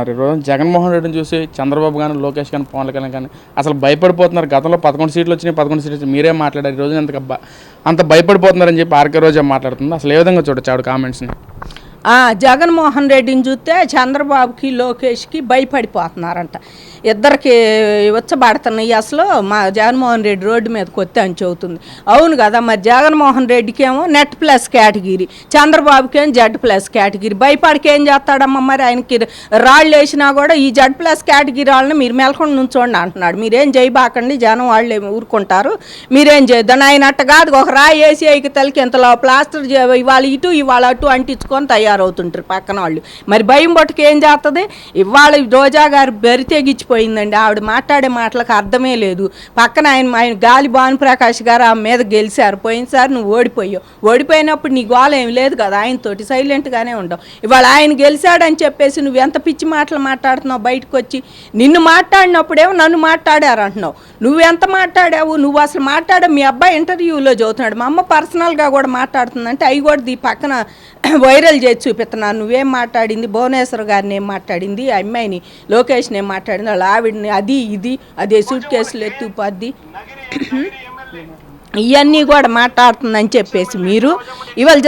మరి ఈరోజు జగన్మోహన్ రెడ్డిని చూసి చంద్రబాబు కానీ లోకేష్ కానీ పవన్ కళ్యాణ్ కానీ అసలు భయపడిపోతున్నారు. గతంలో పదకొండు సీట్లు వచ్చినాయి పదకొండు సీట్లు వచ్చి మీరే మాట్లాడారు. ఈరోజు రోజు అంత అంత భయపడిపోతున్నారని చెప్పి ఆర్కే రోజే మాట్లాడుతుంది. అసలు ఏ విధంగా చూడొచ్చు ఆవిడ కామెంట్స్ని జగన్మోహన్ రెడ్డిని చూస్తే చంద్రబాబుకి లోకేష్కి భయపడిపోతున్నారంట. ఇద్దరికి ఉచ్చబడుతున్నాయి అసలు మా జగన్మోహన్ రెడ్డి రోడ్డు మీదకి వస్తే అని చెబుతుంది. అవును కదా మరి జగన్మోహన్ రెడ్డికి ఏమో నెట్ ప్లస్ కేటగిరీ చంద్రబాబుకి ఏం జెడ్ ప్లస్ కేటగిరీ భయపడికి ఏం చేస్తాడమ్మా మరి ఆయనకి రాళ్ళు వేసినా కూడా ఈ జెడ్ ప్లస్ కేటగిరీ వాళ్ళని మీరు మెలకుండా నుంచోండి అంటున్నాడు. మీరేం చేయబాకండి జనం వాళ్ళు ఊరుకుంటారు. మీరేం చేయొద్దని ఆయన అట్ట కాదు ఒక రాయి వేసి అయికి తలకి ఇంతలో ప్లాస్టర్ ఇవాళ ఇటు ఇవాళ అటు అంటించుకొని తయారవుతుంటారు పక్కన వాళ్ళు మరి భయం పట్టుకు ఏం చేస్తుంది ఇవాళ రోజా గారు బరి తెగిచ్చిపోయిందండి ఆవిడ మాట్లాడే మాటలకు అర్థమే లేదు. పక్కన ఆయన ఆయన గాలి భానుప్రకాష్ గారు ఆమె మీద గెలిచారు. పోయినసారి నువ్వు ఓడిపోయావు. ఓడిపోయినప్పుడు నీ గోల ఏం లేదు కదా. ఆయనతోటి సైలెంట్గానే ఉండవు. ఇవాళ ఆయన గెలిచాడని చెప్పేసి నువ్వు ఎంత పిచ్చి మాటలు మాట్లాడుతున్నావు బయటకు వచ్చి నిన్ను మాట్లాడినప్పుడేమో నన్ను మాట్లాడారు అంటున్నావు నువ్వు ఎంత మాట్లాడావు? నువ్వు అసలు మాట్లాడే మీ అబ్బాయి ఇంటర్వ్యూలో చదువుతున్నాడు. మా అమ్మ పర్సనల్గా కూడా మాట్లాడుతుందంటే అవి కూడా దీ పక్కన వైరల్ చేసి చూపిస్తున్నాను. నువ్వేం మాట్లాడింది? భువనేశ్వర్ గారిని ఏం మాట్లాడింది? ఆ అమ్మాయిని లోకేష్ని ఏం మాట్లాడింది? వాళ్ళ ఆవిడని అది ఇది అదే సూట్ కేసులు ఎత్తుపద్ది ఇవన్నీ కూడా మాట్లాడుతుందని చెప్పేసి మీరు ఇవాళ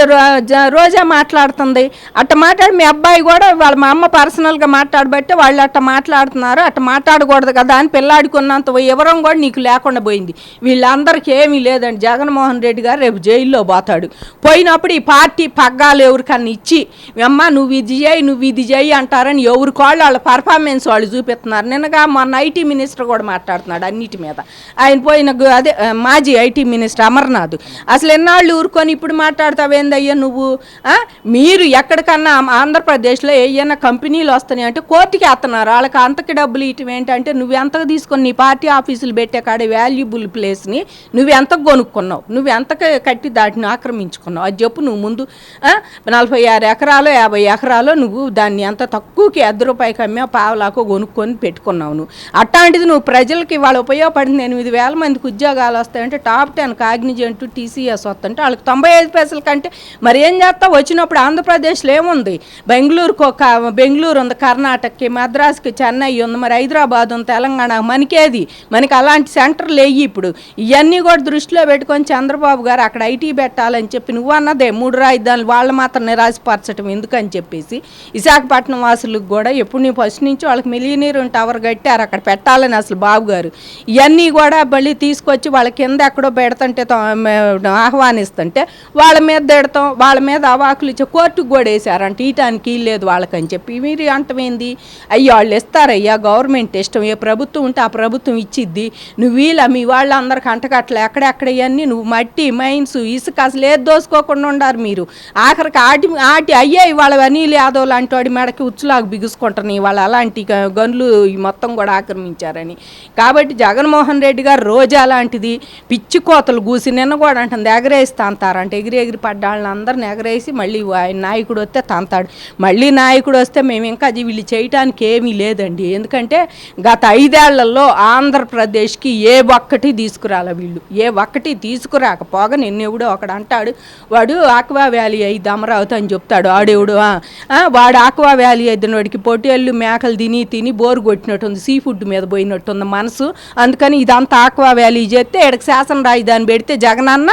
రోజా మాట్లాడుతుంది. అట్ట మాట్లాడి మీ అబ్బాయి కూడా వాళ్ళ మా అమ్మ పర్సనల్గా మాట్లాడబట్టి వాళ్ళు అట్ట మాట్లాడుతున్నారు. అట్ట మాట్లాడకూడదు కదా అని పిల్లాడుకున్నంత వివరం కూడా నీకు లేకుండా పోయింది. వీళ్ళందరికీ ఏమీ లేదండి. జగన్మోహన్ రెడ్డి గారు రేపు జైల్లో పోతాడు. పోయినప్పుడు ఈ పార్టీ పగ్గాలు ఎవరికన్నా ఇచ్చి అమ్మ నువ్వు ఇది చేయి నువ్వు ఇది చేయి అంటారని ఎవరి కాళ్ళు వాళ్ళ పర్ఫార్మెన్స్ వాళ్ళు చూపిస్తున్నారు. నిన్నగా మొన్న ఐటీ మినిస్టర్ కూడా మాట్లాడుతున్నాడు అన్నిటి మీద. ఆయన పోయిన అదే మాజీ ఐటీ మినిస్టర్ అమర్నాథ్. అసలు ఎన్నాళ్ళు ఊరుకొని ఇప్పుడు మాట్లాడతావేందయ్యా నువ్వు? మీరు ఎక్కడికన్నా ఆంధ్రప్రదేశ్లో ఏమైనా కంపెనీలు వస్తున్నాయి అంటే కోర్టుకి వేస్తున్నారు. వాళ్ళకి అంతకి డబ్బులు ఇటు ఏంటంటే నువ్వు ఎంతకు తీసుకొని నీ పార్టీ ఆఫీసులు పెట్టే కాడ వాల్యుబుల్ ప్లేస్ని నువ్వు ఎంతకు కొనుక్కున్నావు? నువ్వు ఎంతకు కట్టి దాటిని ఆక్రమించుకున్నావు? అది చెప్పు నువ్వు ముందు. నలభై ఆరు ఎకరాలు యాభై ఎకరాలు నువ్వు దాన్ని ఎంత తక్కువకి అర్ధ రూపాయికి అమ్మే పావలాకో కొనుక్కొని పెట్టుకున్నావు నువ్వు. అట్లాంటిది నువ్వు ప్రజలకి వాళ్ళు ఉపయోగపడింది ఎనిమిది వేల మందికి ఉద్యోగాలు వస్తాయంటే టాప్ టెన్ కాగ్నిజెంట్ టీసీఎస్ వస్తుంటే వాళ్ళకి తొంభై ఐదు పైసల కంటే మరి ఏం చేస్తావు? వచ్చినప్పుడు ఆంధ్రప్రదేశ్లో ఏముంది? బెంగళూరుకు ఒక బెంగళూరు ఉంది కర్ణాటకకి మద్రాసుకి చెన్నై ఉంది మరి హైదరాబాద్ ఉంది తెలంగాణ మనకేది? మనకి అలాంటి సెంటర్లు లేయి ఇప్పుడు. ఇవన్నీ కూడా దృష్టిలో పెట్టుకొని చంద్రబాబు గారు అక్కడ ఐటీ పెట్టాలని చెప్పి నువ్వు అన్నదే. మూడు రాజధానులు వాళ్ళు మాత్రం నిరాశపరచడం ఎందుకని చెప్పేసి విశాఖపట్నం వాసులకు కూడా ఎప్పుడు నీ ఫస్ట్ నుంచి వాళ్ళకి మిలియనీర్ టవర్ కట్టారు? అక్కడ పెట్టాలని అసలు బాబు గారు. ఇవన్నీ కూడా మళ్ళీ తీసుకొచ్చి వాళ్ళ కింద ఎక్కడో బెడ తో- ఆహ్వానిస్తుంటే వాళ్ళ మీద తిడతాం వాళ్ళ మీద అవాకులు ఇచ్చి కోర్టుకు కూడా వేసారంట ఈటానికి లేదు వాళ్ళకని చెప్పి. మీరు అంటమేంది? అయ్యో వాళ్ళు ఇస్తారయ్యా గవర్నమెంట్ ఇష్టం ఏ ప్రభుత్వం ఉంటే ఆ ప్రభుత్వం ఇచ్చిద్ది. నువ్వు వీళ్ళ మీ వాళ్ళందరికి అంటకట్ల ఎక్కడెక్కడ ఇవన్నీ నువ్వు మట్టి మైన్స్ ఇసుక అసలు ఏది దోసుకోకుండా ఉండారు మీరు. ఆఖరికి ఆటి ఆటి అయ్యే ఇవాళ అనిల్ యాదవ్ లాంటి వాడి మెడకి ఉచ్చులాగా బిగుసుకుంటున్నాయి ఇవాళ అలాంటి గ- గనులు మొత్తం కూడా ఆక్రమించారని. కాబట్టి జగన్మోహన్ రెడ్డి గారు రోజా లాంటిది పిచ్చుకో కోతలు గూసి నిన్న కూడా అంటుంది ఎగరేసి తంతారంట. ఎగిరి ఎగిరి పడ్డాళ్ళని అందరిని ఎగరేసి మళ్ళీ ఆయన నాయకుడు వస్తే తంతాడు. మళ్ళీ నాయకుడు వస్తే మేము ఇంకా అది వీళ్ళు చేయటానికి ఏమీ లేదండి. ఎందుకంటే గత ఐదేళ్ళలో ఆంధ్రప్రదేశ్కి ఏ ఒక్కటి తీసుకురాల వీళ్ళు. ఏ ఒక్కటి తీసుకురాకపోగా నిన్నెవడో ఒకడు అంటాడు. వాడు ఆక్వా వ్యాలీ అయింది అమరావతి అని చెప్తాడు. ఆడేవుడు వాడు ఆక్వా వ్యాలీ అయిన వాడికి పొట్టేళ్ళు మేకలు తిని తిని బోరు కొట్టినట్టుంది సీ ఫుడ్ మీద పోయినట్టుంది మనసు. అందుకని ఇదంతా ఆక్వా వ్యాలీ చేస్తే ఇక్కడ శాసన రాజధాని దాన్ని పెడితే జగనన్న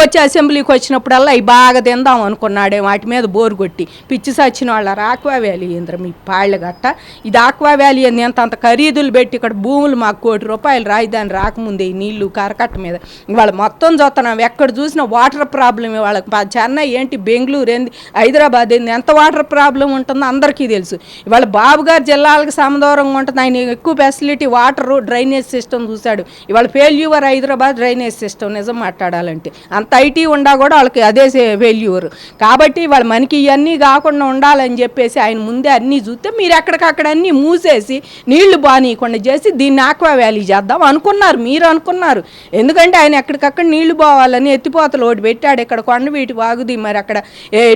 వచ్చి అసెంబ్లీకి వచ్చినప్పుడల్లా అవి బాగా తిందాం అనుకున్నాడే. వాటి మీద బోరు కొట్టి పిచ్చి సచ్చిన వాళ్ళ ఆక్వా వ్యాలీ ఇంద్రం మీ పాళ్ళ గట్ట. ఇది ఆక్వా వ్యాలీ అని ఎంత అంత ఖరీదులు పెట్టి ఇక్కడ భూములు మాకు కోటి రూపాయలు రాజధాని రాకముందే ఈ నీళ్ళు కరకట్ట మీద. ఇవాళ మొత్తం చూస్తున్నాం. ఎక్కడ చూసినా వాటర్ ప్రాబ్లం వాళ్ళకి. చెన్నై ఏంటి బెంగళూరు ఏంది హైదరాబాద్ ఏంది ఎంత వాటర్ ప్రాబ్లం ఉంటుందో అందరికీ తెలుసు. ఇవాళ బాబు గారు జిల్లాలకు సమదూరంగా ఉంటుంది. ఆయన ఎక్కువ ఫెసిలిటీ వాటరు డ్రైనేజ్ సిస్టమ్ చూశాడు. ఇవాళ ఫెయిల్యూవర్ హైదరాబాద్ డ్రైనేజ్ సిస్టమ్. నిజం మాట్లాడాలంటే. అంత ఐటీ ఉండా కూడా వాళ్ళకి అదే ఫెయిల్యూర్ కాబట్టి వాళ్ళ మనకి ఇవన్నీ కాకుండా ఉండాలని చెప్పేసి ఆయన ముందే అన్నీ చూస్తే మీరు ఎక్కడికక్కడ అన్నీ మూసేసి నీళ్ళు బానీయకుండా చేసి దీన్ని ఆక్వా వ్యాలీ చేద్దాం అనుకున్నారు. మీరు అనుకున్నారు. ఎందుకంటే ఆయన ఎక్కడికక్కడ నీళ్ళు పోవాలని ఎత్తిపోతలు ఒకటి పెట్టాడు. ఇక్కడ కొండ వీటి వాగుది మరి అక్కడ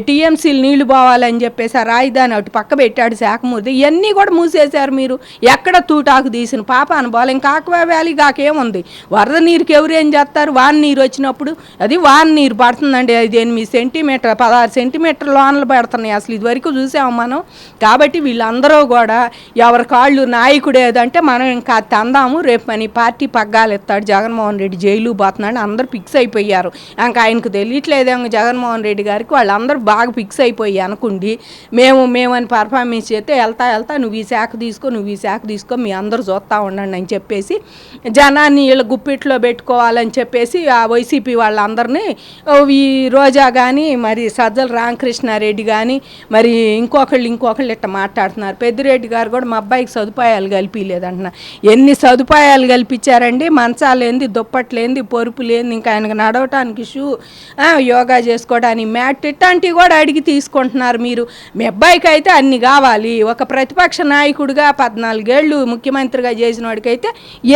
టీఎంసీలు నీళ్ళు పోవాలని చెప్పేసి ఆ రాయిదాని ఒకటి పక్క పెట్టాడు శాఖమూర్తి ఇవన్నీ కూడా మూసేశారు మీరు. ఎక్కడ తూటాకు తీసిన పాప అనుభవాలు ఇంకా ఆక్వా వ్యాలీ కాకేముంది వరద నీరుకి ఎవరేం ఏం చేస్తారు? వాన నీరు వచ్చినప్పుడు అది వాన నీరు పడుతుందండి. అది ఎనిమిది సెంటీమీటర్ పదహారు సెంటీమీటర్ లోనలు పెడుతున్నాయి. అసలు ఇదివరకు చూసాము మనం. కాబట్టి వీళ్ళందరూ కూడా ఎవరి కాళ్ళు నాయకుడు ఏదంటే మనం ఇంకా తందాము. రేపు మన పార్టీ పగ్గాలు ఎత్తాడు జగన్మోహన్ రెడ్డి జైలు పోతున్నాడు. అందరూ ఫిక్స్ అయిపోయారు. ఇంకా ఆయనకు తెలియట్లేదేమో జగన్మోహన్ రెడ్డి గారికి. వాళ్ళందరూ బాగా ఫిక్స్ అయిపోయి అనుకుండి మేము మేమని పర్ఫార్మెన్స్ చేస్తే వెళ్తా వెళ్తా నువ్వు ఈ శాఖ తీసుకో నువ్వు ఈ శాఖ తీసుకో మీ అందరూ చూస్తూ ఉండండి అని చెప్పేసి జనాన్ని వీళ్ళ గుప్పిట్లో పెట్టుకోవాలని చెప్పి చెప్పేసి ఆ వైసీపీ వాళ్ళందరినీ ఈ రోజా కానీ మరి సజ్జల రామకృష్ణారెడ్డి కానీ మరి ఇంకొకళ్ళు ఇంకొకళ్ళు ఇట్ట మాట్లాడుతున్నారు. పెద్దిరెడ్డి గారు కూడా మా అబ్బాయికి సదుపాయాలు కల్పించలేదంటున్నా ఎన్ని సదుపాయాలు కల్పించారండి? మంచాలేంది దుప్పట్లేంది పొరుపు లేని ఇంకా ఆయనకు నడవటానికి షూ యోగా చేసుకోవడానికి మ్యాట్ ఇట్లాంటివి కూడా అడిగి తీసుకుంటున్నారు మీరు. మీ అబ్బాయికి అయితే అన్ని కావాలి. ఒక ప్రతిపక్ష నాయకుడిగా పద్నాలుగేళ్ళు ముఖ్యమంత్రిగా చేసిన వాడికైతే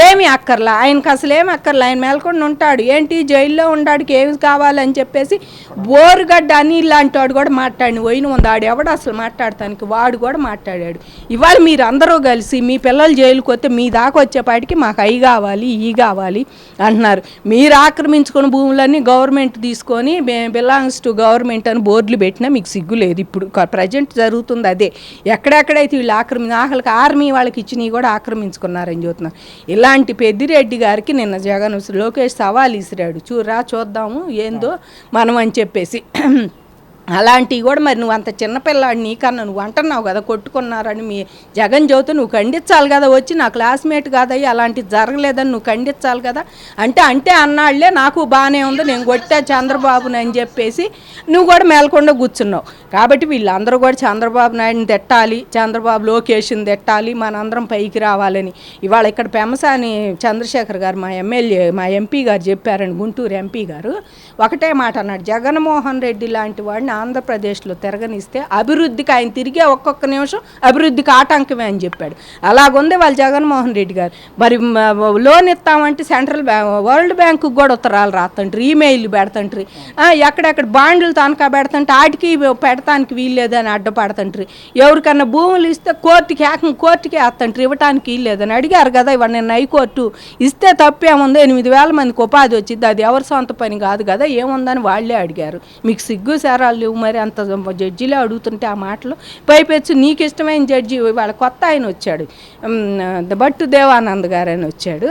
ఏమి అక్కర్లా. ఆయనకు అసలు ఏమి అక్కర్లా. ఆయన మేల్కొని ఉంటాడు ఏంటి? జైల్లో ఉండాడికి ఏమి కావాలని చెప్పేసి బోరుగడ్డ అని ఇలాంటి వాడు కూడా మాట్లాడిన పోయిన ఉంది ఆడు ఎవడు అసలు మాట్లాడటానికి వాడు కూడా మాట్లాడాడు. ఇవాళ మీరు అందరూ కలిసి మీ పిల్లలు జైలుకి వస్తే మీ దాకా వచ్చేపాటికి మాకు అవి కావాలి ఈ కావాలి అంటున్నారు. మీరు ఆక్రమించుకున్న భూములన్నీ గవర్నమెంట్ తీసుకొని బిలాంగ్స్ టు గవర్నమెంట్ అని బోర్డులు పెట్టినా మీకు సిగ్గు లేదు. ఇప్పుడు ప్రజెంట్ జరుగుతుంది అదే. ఎక్కడెక్కడైతే వీళ్ళు ఆక్రమి ఆకలికి ఆర్మీ వాళ్ళకి ఇచ్చినవి కూడా ఆక్రమించుకున్నారని చూస్తున్నారు ఇలాంటి పెద్దిరెడ్డి గారికి నిన్న జగన్ లోకేష్ సవాల్ ఇసిరాడు. చూరా చూద్దాము ఏందో మనం అని చెప్పేసి. అలాంటివి కూడా మరి నువ్వు అంత చిన్నపిల్లాడు నీకన్నా నువ్వు అంటున్నావు కదా కొట్టుకున్నారని మీ జగన్ జ్యోతి నువ్వు ఖండించాలి కదా వచ్చి నా క్లాస్మేట్ కాదయ్యి అలాంటిది జరగలేదని నువ్వు ఖండించాలి కదా. అంటే అంటే అన్నాళ్ళే నాకు బాగానే ఉంది నేను కొట్టా చంద్రబాబుని అని చెప్పేసి నువ్వు కూడా మేలకుండా కూర్చున్నావు. కాబట్టి వీళ్ళందరూ కూడా చంద్రబాబు నాయుడిని తిట్టాలి చంద్రబాబు లోకేష్ని తిట్టాలి మనందరం పైకి రావాలని. ఇవాళ ఇక్కడ పెమసాని చంద్రశేఖర్ గారు మా ఎమ్మెల్యే మా ఎంపీ గారు చెప్పారని గుంటూరు ఎంపీ గారు. ఒకటే మాట అన్నాడు జగన్మోహన్ రెడ్డి లాంటి వాడిని ఆంధ్రప్రదేశ్లో తిరగనిస్తే అభివృద్ధికి ఆయన తిరిగే ఒక్కొక్క నిమిషం అభివృద్ధికి ఆటంకమే అని చెప్పాడు. అలాగుంది వాళ్ళు జగన్మోహన్ రెడ్డి గారు. మరి లోన్ ఇస్తామంటే సెంట్రల్ బ్యాంక్ వరల్డ్ బ్యాంకుకి కూడా ఉత్తరాలు రాస్తుంటారు ఈమెయిల్ పెడతంటారు ఆ, ఎక్కడెక్కడ బాండ్లు తనఖా పెడతంటే వాటికి పెడతానికి వీల్లేదని అడ్డపడతంటారు ఎవరికన్నా భూములు ఇస్తే కోర్టుకి ఏకం కోర్టుకి వేస్తంటారు ఇవ్వటానికి వీల్లేదని అడిగారు కదా ఇవాళ నేను హైకోర్టు. ఇస్తే తప్పేముందో? ఎనిమిది వేల మందికి ఉపాధి వచ్చింది. అది ఎవరి సొంత పని కాదు కదా ఏముందని వాళ్ళే అడిగారు. మీకు సిగ్గు సారాలు లేవు మరి అంత జడ్జిలే అడుగుతుంటే ఆ మాటలు పైపెచ్చు నీకు ఇష్టమైన జడ్జి వాళ్ళ కొత్త ఆయన వచ్చాడు. భట్టు దేవానంద్ గారు అని వచ్చాడు.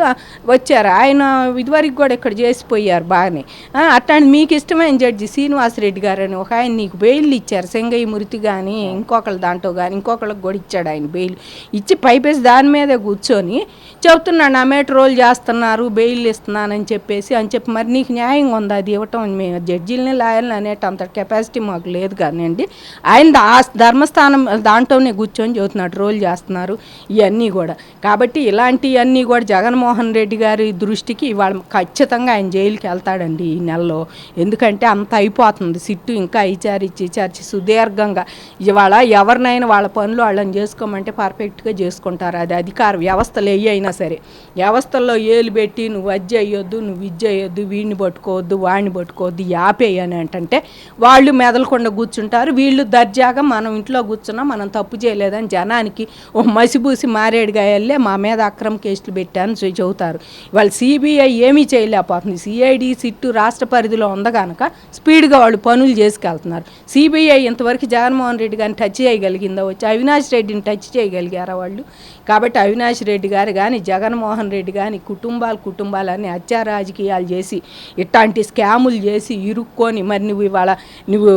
వచ్చారు. ఆయన ఇదివరకు కూడా ఇక్కడ చేసిపోయారు బాగానే. ఆ, అట్లాంటి మీకు ఇష్టమైన జడ్జి శ్రీనివాసరెడ్డి గారు అని ఒక ఆయన నీకు బెయిల్ ఇచ్చారు. సింగయ్య మృతి కానీ ఇంకొకళ్ళ దాంట్లో కానీ ఇంకొకళ్ళకి కూడా ఇచ్చాడు ఆయన బెయిల్. ఇచ్చి పైపేసి దాని మీదే కూర్చొని చెప్తున్నాడు నా మేట రోల్ చేస్తున్నారు బెయిల్ ఇస్తున్నానని చెప్పేసి అని చెప్పి మరి నీకు న్యాయంగా ఉంది? అది ఇవ్వటం మేము జడ్జీలని లాయర్ని అనేట అంత కెపాసిటీ మాకు లేదు కానివ్వండి ఆయన ఆ ధర్మస్థానం దాంట్లోనే కూర్చొని చెబుతున్నాడు రోల్ చేస్తున్నారు ఇవన్నీ కూడా. కాబట్టి ఇలాంటివన్నీ కూడా జగన్మోహన్ రెడ్డి గారి దృష్టికి ఇవాళ ఖచ్చితంగా ఆయన జైలుకి వెళ్తాడండి ఈ నెలలో. ఎందుకంటే అంత అయిపోతుంది. సిట్టు ఇంకా ఇచారిచ్చి ఇచారిచ్చి సుదీర్ఘంగా ఇవాళ ఎవరినైనా వాళ్ళ పనులు వాళ్ళని చేసుకోమంటే పర్ఫెక్ట్గా చేసుకుంటారు. అది అధికార వ్యవస్థలు ఏ అయినా సరే. వ్యవస్థల్లో ఏలు పెట్టి నువ్వు అది చేయొద్దు నువ్వు ఇది చేయొద్దు వీడిని పట్టుకోవద్దు వాడిని పట్టుకోవద్దు యాపేయి అని అంటే వాళ్ళు మెదలకుండా కూర్చుంటారు. వీళ్ళు దర్జాగా మనం ఇంట్లో కూర్చున్నా మనం తప్పు చేయలేదని జనానికి ఓ మసిబూసి మారేడుగా వెళ్ళే మా మీద అక్రమ కేసులు పెట్టాను చెబుతారు. వాళ్ళు సిబిఐ ఏమీ చేయలేకపోతుంది. సిఐడి సిట్టు రాష్ట్ర పరిధిలో ఉంది కనుక స్పీడ్గా వాళ్ళు పనులు చేసుకెళ్తున్నారు. సిబిఐ ఇంతవరకు జగన్మోహన్ రెడ్డి గారిని టచ్ చేయగలిగిందా? వచ్చి అవినాష్ రెడ్డిని టచ్ చేయగలిగారా వాళ్ళు? కాబట్టి అవినాష్ రెడ్డి గారు కానీ జగన్మోహన్ రెడ్డి కానీ కుటుంబాలు కుటుంబాలన్నీ హత్యా రాజకీయాలు చేసి ఇట్లాంటి స్కాములు చేసి ఇరుక్కొని మరి నువ్వు ఇవాళ నువ్వు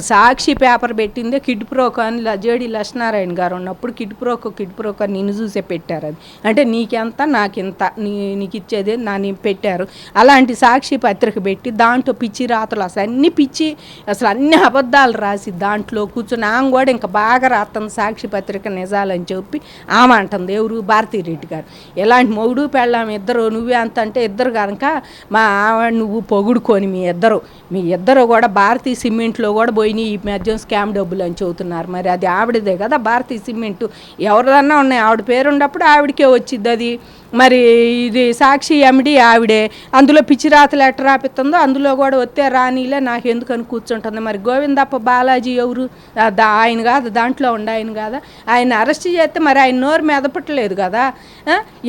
సాక్షి పేపర్ పెట్టిందే కిడ్ ప్రోకో అని లజేడి లక్ష్మీనారాయణ గారు ఉన్నప్పుడు కిడ్ ప్రోకో కిడ్ ప్రోకో అని నిన్ను చూసే పెట్టారు అది. అంటే నీకెంత నాకెంత నీ నీకు ఇచ్చేది నా నేను పెట్టారు. అలాంటి సాక్షి పత్రిక పెట్టి దాంట్లో పిచ్చి రాతలు అసలు అన్ని పిచ్చి అసలు అన్ని అబద్ధాలు రాసి దాంట్లో కూర్చొని ఆమె కూడా ఇంకా బాగా రాస్తుంది సాక్షి పత్రిక నిజాలని చెప్పి ఆమె అంటుంది ఎవరు? భారతీరెడ్డి గారు. ఎలాంటి మొగుడు పెళ్ళాం ఇద్దరు నువ్వే అంత అంటే ఇద్దరు కనుక మా ఆవిడ నువ్వు పొగుడుకొని మీ ఇద్దరు మీ ఇద్దరు కూడా భారతీయ సిమెంట్ దీంట్లో కూడా పోయినాయి ఈ మధ్య స్కామ్ డబ్బులు అని చెబుతున్నారు. మరి అది ఆవిడదే కదా భారతీయ సిమెంట్. ఎవరిదన్నా ఉన్నాయి ఆవిడ పేరు ఉన్నప్పుడు ఆవిడకే వచ్చింది అది. మరి ఇది సాక్షి ఎండి ఆవిడే. అందులో పిచ్చిరాత లెటర్ రాపిస్తుందో అందులో కూడా వస్తే రానీలే నాకు ఎందుకని కూర్చుంటుంది. మరి గోవిందప్ప బాలాజీ ఎవరు? ఆయన కాదు దాంట్లో ఉండ ఆయన కాదా? ఆయన అరెస్ట్ చేస్తే మరి ఆయన నోరు మెదపట్లేదు కదా?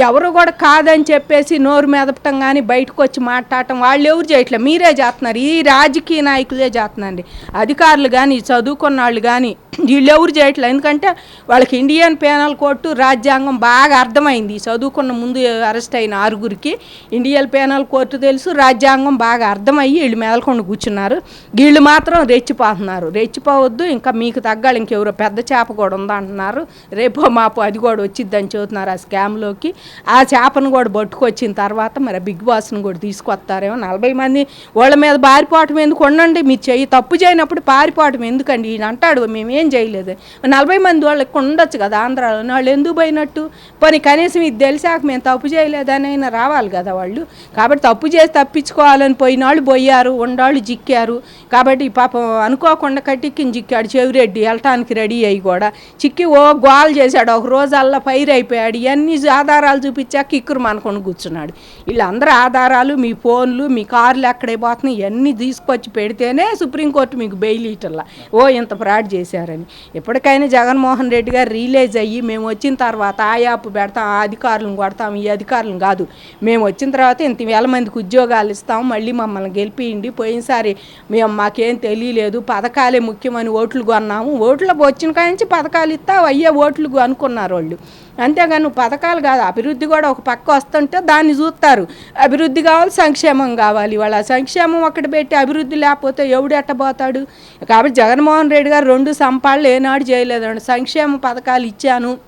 ఎవరు కూడా కాదని చెప్పేసి నోరు మెదపటం కానీ బయటకు వచ్చి మాట్లాడటం వాళ్ళు ఎవరు చేయట్లేదు మీరే చేస్తున్నారు. ఈ రాజకీయ నాయకులే చేస్తున్నారండి. అధికారులు కానీ చదువుకున్న వాళ్ళు కానీ వీళ్ళు ఎవరు చేయట్లేదు ఎందుకంటే వాళ్ళకి ఇండియన్ పేనల్ కోర్టు రాజ్యాంగం బాగా అర్థమైంది. చదువుకున్న ముందు అరెస్ట్ అయిన ఆరుగురికి ఇండియన్ పేనల్ కోర్టు తెలుసు. రాజ్యాంగం బాగా అర్థమయ్యి వీళ్ళు మేదలకొండ కూర్చున్నారు. వీళ్ళు మాత్రం రెచ్చిపోతున్నారు. రెచ్చిపోవద్దు ఇంకా మీకు తగ్గాలి ఇంకెవరో పెద్ద చేప కూడా ఉందా అంటున్నారు. రేపో మాపు అది కూడా వచ్చిద్దని చెబుతున్నారు ఆ స్కామ్లోకి. ఆ చేపను కూడా పట్టుకొచ్చిన తర్వాత మరి బిగ్ బాస్ని కూడా తీసుకొస్తారేమో. నలభై మంది వాళ్ళ మీద పారిపోవటం ఎందుకు? ఉండండి మీరు చెయ్యి తప్పు చేయనప్పుడు పారిపోవటం ఎందుకండి? ఈయన అంటాడు మేమేం చేయలేదు. నలభై మంది వాళ్ళకి ఉండొచ్చు కదా ఆంధ్రాలో వాళ్ళు ఎందుకు పోయినట్టు? పోనీ కనీసం ఇది తెలిసాక మేము నేను తప్పు చేయలేదని అయినా రావాలి కదా వాళ్ళు. కాబట్టి తప్పు చేసి తప్పించుకోవాలని పోయిన వాళ్ళు పోయారు ఉండాళ్ళు జిక్కారు. కాబట్టి పాపం అనుకోకుండా కట్టిక్కిని జిక్కాడు చెవిరెడ్డి వెళ్ళటానికి రెడీ అయ్యి కూడా. చిక్కి ఓ గోల్ చేశాడు ఒక రోజల్లా ఫైర్ అయిపోయాడు. ఇవన్నీ ఆధారాలు చూపించాక కిక్కురు మనకొని కూర్చున్నాడు. వీళ్ళందరూ ఆధారాలు మీ ఫోన్లు మీ కార్లు ఎక్కడే పోతున్నాయి. ఇవన్నీ తీసుకొచ్చి పెడితేనే సుప్రీంకోర్టు మీకు బెయిల్ ఇటల్లా ఓ ఇంత ఫ్రాడ్ చేశారని. ఎప్పటికైనా జగన్మోహన్ రెడ్డి గారు రిలీజ్ అయ్యి మేము వచ్చిన తర్వాత ఆ యాప్ పెడతాం ఆ అధికారులను కొడతాం ఈ అధికారులను కాదు. మేము వచ్చిన తర్వాత ఇంత వేల మందికి ఉద్యోగాలు ఇస్తాం మళ్ళీ మమ్మల్ని గెలిపియండి. పోయినసారి మేము మాకేం తెలియలేదు. పథకాలే ముఖ్యమని ఓట్లు కొన్నాము. ఓట్లు వచ్చిన కాడి నుంచి పథకాలు ఇస్తా అయ్యే ఓట్లు అనుకున్నారు వాళ్ళు. అంతేగాని నువ్వు పథకాలు కాదు అభివృద్ధి కూడా ఒక పక్క వస్తుంటే దాన్ని చూస్తారు. అభివృద్ధి కావాలి సంక్షేమం కావాలి. వాళ్ళ సంక్షేమం ఒకటి పెట్టి అభివృద్ధి లేకపోతే ఎవడు ఎట్టబోతాడు కాబట్టి జగన్మోహన్ రెడ్డి గారు రెండు సంపాళ్ళు ఏనాడు చేయలేదండి. సంక్షేమ పథకాలు ఇచ్చాను.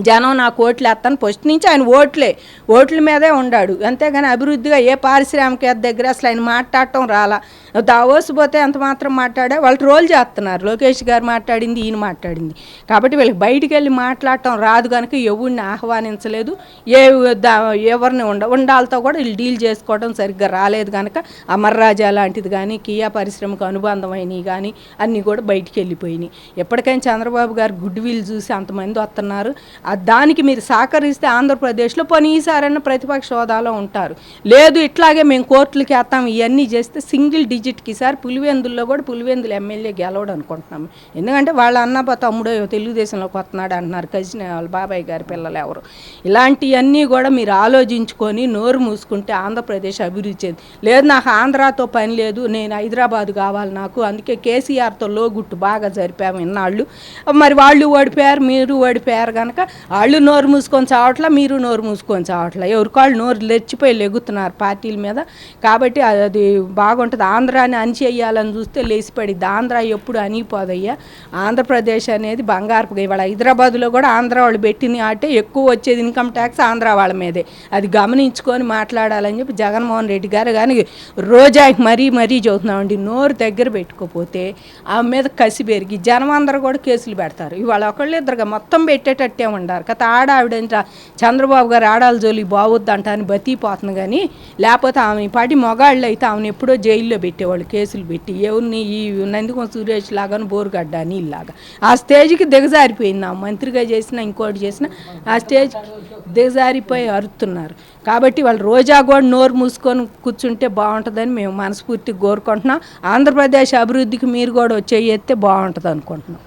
జనం నాకు ఓట్లు వేస్తాను ఫస్ట్ నుంచి ఆయన ఓట్లే. ఓట్ల మీదే ఉండాడు. అంతేగాని అభివృద్ధిగా ఏ పారిశ్రామికవేత్త దగ్గర అసలు ఆయన మాట్లాడటం రాలా. దావోసు పోతే ఎంత మాత్రం మాట్లాడా వాళ్ళు రోల్ చేస్తున్నారు. లోకేష్ గారు మాట్లాడింది ఈయన మాట్లాడింది. కాబట్టి వీళ్ళకి బయటికి వెళ్ళి మాట్లాడటం రాదు కనుక ఎవరిని ఆహ్వానించలేదు. ఏ దా- ఎవరిని ఉండ ఉండాలతో కూడా వీళ్ళు డీల్ చేసుకోవడం సరిగ్గా రాలేదు కనుక అమర్రాజా లాంటిది కానీ కియా పరిశ్రమకు అనుబంధమైనవి కానీ అన్నీ కూడా బయటికి వెళ్ళిపోయినాయి. ఎప్పటికైనా చంద్రబాబు గారు గుడ్ విల్ చూసి అంతమంది వస్తున్నారు. దానికి మీరు సహకరిస్తే ఆంధ్రప్రదేశ్లో పోనీ ఈసారైనా ప్రతిపక్ష హోదాలో ఉంటారు. లేదు ఇట్లాగే మేము కోర్టులకి వేస్తాం ఇవన్నీ చేస్తే సింగిల్ డిజిట్కి ఈసారి పులివెందుల్లో కూడా పులివెందులు ఎమ్మెల్యే గెలవడం అనుకుంటున్నాము ఎందుకంటే వాళ్ళ అన్న తమ్ముడో తెలుగుదేశంలోకి వస్తున్నాడు అంటున్నారు కజిన్ వాళ్ళ బాబాయ్ గారి పిల్లలు ఎవరు. ఇలాంటివన్నీ కూడా మీరు ఆలోచించుకొని నోరు మూసుకుంటే ఆంధ్రప్రదేశ్ అభివృద్ధి చెంది. లేదు నాకు ఆంధ్రాతో పని లేదు నేను హైదరాబాద్ కావాలి నాకు అందుకే కేసీఆర్తో లోగుట్టు బాగా జరిపాము ఇన్నాళ్ళు. మరి వాళ్ళు ఓడిపోయారు మీరు ఓడిపోయారు కనుక వాళ్ళు నోరు మూసుకొని చావట్లా మీరు నోరు మూసుకొని చావట్లా. ఎవరికాళ్ళు నోరు లెచ్చిపోయి లెగుతున్నారు పార్టీల మీద. కాబట్టి అది బాగుంటుంది. ఆంధ్రాని అణిచేయాలని చూస్తే లేచిపడిద్ది ఆంధ్ర ఎప్పుడు అనిపోదయ్యా ఆంధ్రప్రదేశ్ అనేది బంగారు ఇవాళ హైదరాబాద్లో కూడా ఆంధ్ర వాళ్ళు పెట్టిన ఆటే ఎక్కువ వచ్చేది ఇన్కమ్ ట్యాక్స్ ఆంధ్ర వాళ్ళ మీదే. అది గమనించుకొని మాట్లాడాలని చెప్పి జగన్మోహన్ రెడ్డి గారు కానీ రోజాకి మరీ మరీ చదువుతున్నామండి. నోరు దగ్గర పెట్టుకోపోతే ఆమె మీద కసి పెరిగి జనం అందరూ కూడా కేసులు పెడతారు. ఇవాళ ఒకళ్ళు ఇద్దరుగా మొత్తం పెట్టేటట్టే ఉండారు కథ ఆడ ఆవిడ చంద్రబాబు గారు ఆడాలి జోలి బాగొద్దు అని బతిపోతుంది కానీ లేకపోతే ఆమె పాటి మొగాళ్ళు అయితే ఆమెను ఎప్పుడో జైల్లో పెట్టేవాళ్ళు కేసులు పెట్టి. ఎవరిని ఈ నందికొండ సురేష్ లాగాను బోరు అని ఇలాగా. ఆ స్టేజ్కి దిగజారిపోయింది ఆ మంత్రిగా చేసిన ఇంకోటి చేసిన ఆ స్టేజ్కి దిగజారిపోయి అరుతున్నారు. కాబట్టి వాళ్ళు రోజా కూడా నోరు మూసుకొని కూర్చుంటే బాగుంటుందని మేము మనస్ఫూర్తిగా కోరుకుంటున్నాం. ఆంధ్రప్రదేశ్ అభివృద్ధికి మీరు కూడా వచ్చే ఎత్తే బాగుంటుంది అనుకుంటున్నాం